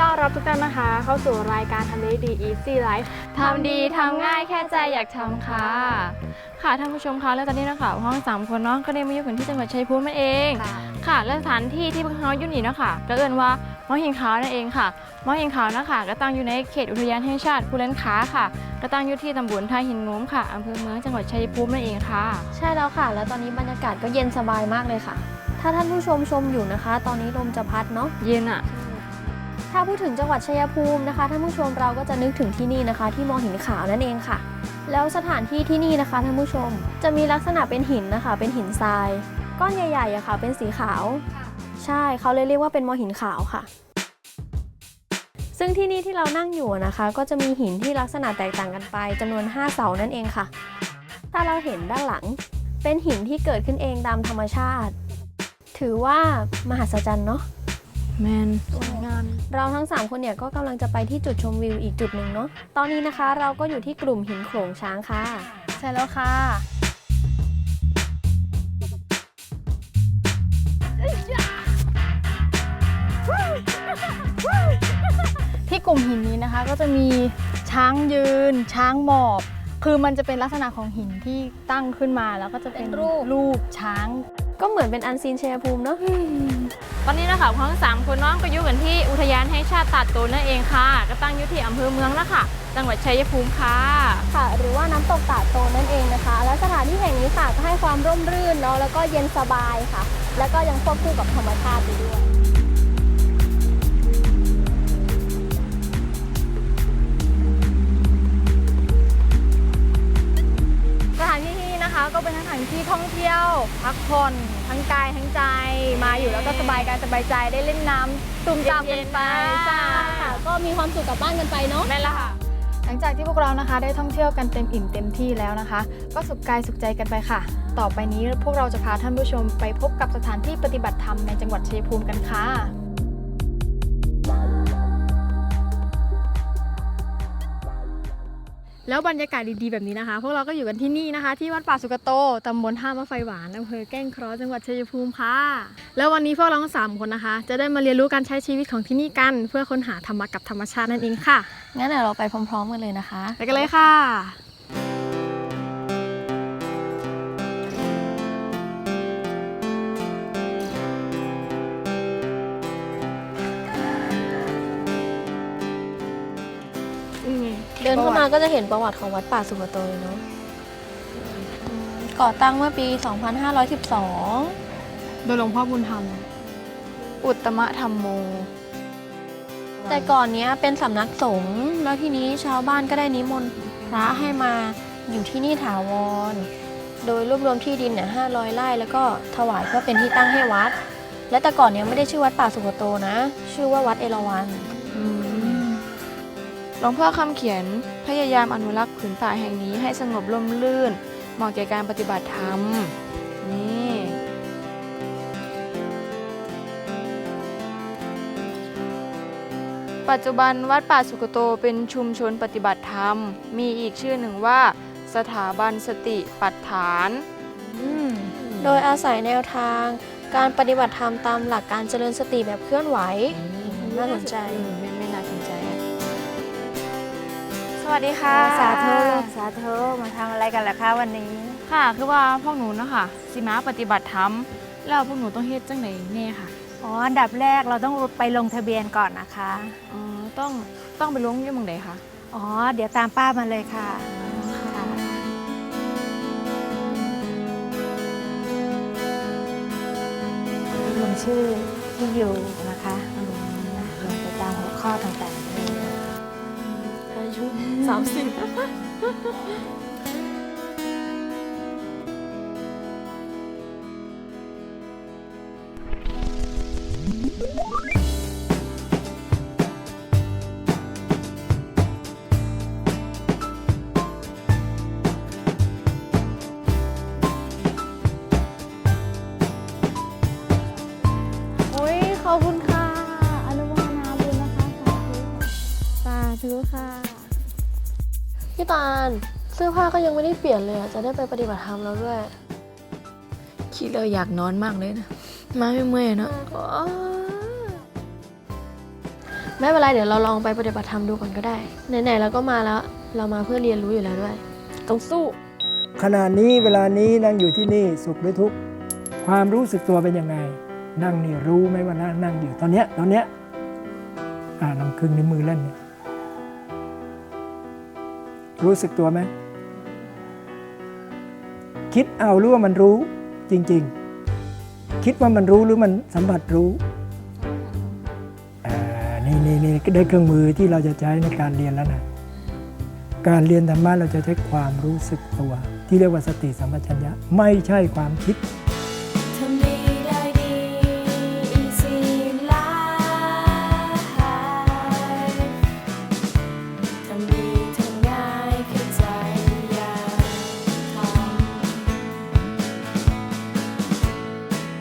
ต้อนรับทุกท่านนะคะ เข้าสู่รายการทำได้ดี Easy Life ทำดีทำง่ายแค่ใจอยากทำค่ะ ค่ะท่านผู้ชมคะและตอนนี้นะคะห้องสามคนเนาะก็ได้มาอยู่กันที่จังหวัดชัยภูมินั่นเอง ค่ะและสถานที่ที่พวกเขาอยู่นี่เนาะค่ะก็เอิ้นว่าหมอหินขาวนั่นเองค่ะหมอหินขาวนะคะก็ตั้งอยู่ในเขตอุทยานแห่งชาติภูเลนค้าค่ะก็ตั้งอยู่ที่ตำบลท่าหินงมค่ะอำเภอเมืองจังหวัดชัยภูมินั่นเองค่ะ ใช่แล้วค่ะ แล้วตอนนี้บรรยากาศก็เย็นสบายมากเลยค่ะ ถ้าท่านผู้ชมชมอยู่นะคะ ตอนนี้ลมจะพัดเนาะเย็นอะ ถ้าพูดถึงจังหวัดชัยภูมินะคะท่านผู้ชมเราก็จะนึกถึงที่นี่นะคะ ที่มอหินขาวนั่นเองค่ะ แล้วสถานที่ที่นี่นะคะท่านผู้ชม จะมีลักษณะเป็นหินนะคะ เป็นหินทราย ก้อนใหญ่ๆอะค่ะ เป็นสีขาว ใช่เขาเลยเรียกว่าเป็นมอหินขาวค่ะ ซึ่งที่นี่ที่เรานั่งอยู่นะคะ ก็จะมีหินที่ลักษณะแตกต่างกันไปจำนวน 5 เสานั่นเองค่ะ ถ้าเราเห็นด้านหลัง เป็นหินที่เกิดขึ้นเองตามธรรมชาติ ถือว่ามหัศจรรย์เนาะ แมนสวยงามเราทั้ง 3 คนเนี่ยก็กำลังจะไปที่จุดชมวิวอีกจุดหนึ่งเนาะตอนนี้นะคะเราก็อยู่ที่กลุ่มหินโขลงช้างค่ะ ใช่แล้วค่ะ ที่กลุ่มหินนี้นะคะก็จะมีช้างยืน ช้างหมอบ คือมันจะเป็นลักษณะของหินที่ตั้งขึ้นมาแล้วก็จะเป็นเป็นรูป รูปช้าง ก็เหมือนเป็นอันซีนชัยภูมิเนาะตอนนี้นะคะทั้งสามคนน้องก็อยู่กันที่อุทยานแห่งชาติตาดโตนนั่นเองค่ะ ก็ตั้งอยู่ที่อำเภอเมืองนะคะ จังหวัดชัยภูมิค่ะ ค่ะ หรือว่าน้ำตกตาดโตนนั่นเองนะคะ และสถานที่แห่งนี้ค่ะก็ให้ความร่มรื่นเนาะแล้วก็เย็นสบายค่ะ แล้วก็ยังควบคู่กับธรรมชาติไปด้วย ที่ท่องเที่ยว พักผ่อนทั้งกายทั้งใจ มาอยู่แล้วก็สบายกายสบายใจได้เล่นน้ำตุ่มตามกันไปใช่ค่ะก็มีความสุขกลับบ้านกันไปเนาะนั่นแหละค่ะ หลังจากที่พวกเรานะคะได้ท่องเที่ยวกันเต็มอิ่มเต็มที่แล้วนะคะ ก็สุขกายสุขใจกันไปค่ะ ต่อไปนี้พวกเราจะพาท่านผู้ชมไปพบกับสถานที่ปฏิบัติธรรมในจังหวัดชัยภูมิกันค่ะ แล้วบรรยากาศดีๆแบบนี้นะคะ พวกเราก็อยู่กันที่นี่นะคะ ที่วัดป่าสุกโตตำบลท่ามะไฟหวานอำเภอแก้งเคราะห์จังหวัดชัยภูมิค่ะ แล้ววันนี้พวกเราทั้งสามคนนะคะ จะได้มาเรียนรู้การใช้ชีวิตของที่นี่กัน เพื่อค้นหาธรรมะกับธรรมชาตินั่นเองค่ะ งั้นเดี๋ยวเราไปพร้อมๆกันเลยนะคะ ไปกันเลยค่ะ นเข้ามาก็จะเห็นประวัติของวัดป่าสุกโตเลยเนาะอืมก่อตั้งเมื่อปี 2512 โดยหลวงพ่อบุญธรรม อุตตมะธรรมโม แต่ก่อนเนี้ยเป็นสำนักสงฆ์แล้วทีนี้ชาวบ้านก็ได้นิมนต์พระให้มาอยู่ที่นี่ถาวร โดยรวบรวมที่ดินเนี่ยห้าร้อยไร่แล้วก็ถวายเพื่อเป็นที่ตั้งให้วัด และแต่ก่อนเนี้ยไม่ได้ชื่อวัดป่าสุกโตนะ ชื่อว่าวัดเอราวัณ หลวงพ่อคำเขียนพยายามอนุรักษ์ผืนป่าแห่งนี้ให้สงบร่มรื่น เหมาะแก่การปฏิบัติธรรม นี่ ปัจจุบันวัดป่าสุกโตเป็นชุมชนปฏิบัติธรรม มีอีกชื่อหนึ่งว่า สถาบันสติปัฏฐาน โดยอาศัยแนวทาง การปฏิบัติธรรมตามหลักการเจริญสติแบบเคลื่อนไหวน่าสนใจ สวัสดีค่ะสาธุสาธุมาทำอะไรกันล่ะคะวันนี้ ค่ะคือว่าพวกหนูนะคะสิมาปฏิบัติธรรมแล้วพวกหนูต้องเฮ็ดจังไหนแน่ค่ะอ๋ออันดับแรกเราต้องไปลงทะเบียนก่อนนะคะอ๋อต้องต้องไปลงอยี่หมองใดคะอ๋อ เดี๋ยวตามป้ามาเลยค่ะค่ะลงชื่อที่อยู่นะคะลงลงไปตามหัวข้อต่างๆเลยอายุ สามสิบ ตาล เสื้อผ้าก็ยังไม่ได้เปลี่ยนเลยอะจะได้ไปปฏิบัติธรรมแล้วด้วย คิดแล้วอยากนอนมากเลยนะ มาไม่เมื่อยเนาะไม่เป็นไรเดี๋ยวเราลองไปปฏิบัติธรรมดูก่อนก็ได้ ไหนๆเราก็มาแล้ว เรามาเพื่อเรียนรู้อยู่แล้วด้วย ต้องสู้ ขณะนี้เวลานี้นั่งอยู่ที่นี่สุขหรือทุกข์ความรู้สึกตัวเป็นยังไง นั่งนี่รู้ไหมว่านั่งนั่งอยู่ตอนเนี้ยตอนเนี้ยอ่าลองครึ่งนิ้วมือเล่นเนี่ย รู้สึกตัวไหมคิดเอาหรือว่ามันรู้จริง ๆ คิดว่ามันรู้หรือมันสัมผัสรู้นี่นี่นี่ได้เครื่องมือที่เราจะใช้ในการเรียนแล้วนะการเรียนธรรมะเราจะใช้ความรู้สึกตัว ที่เรียกว่าสติสัมปชัญญะไม่ใช่ความคิด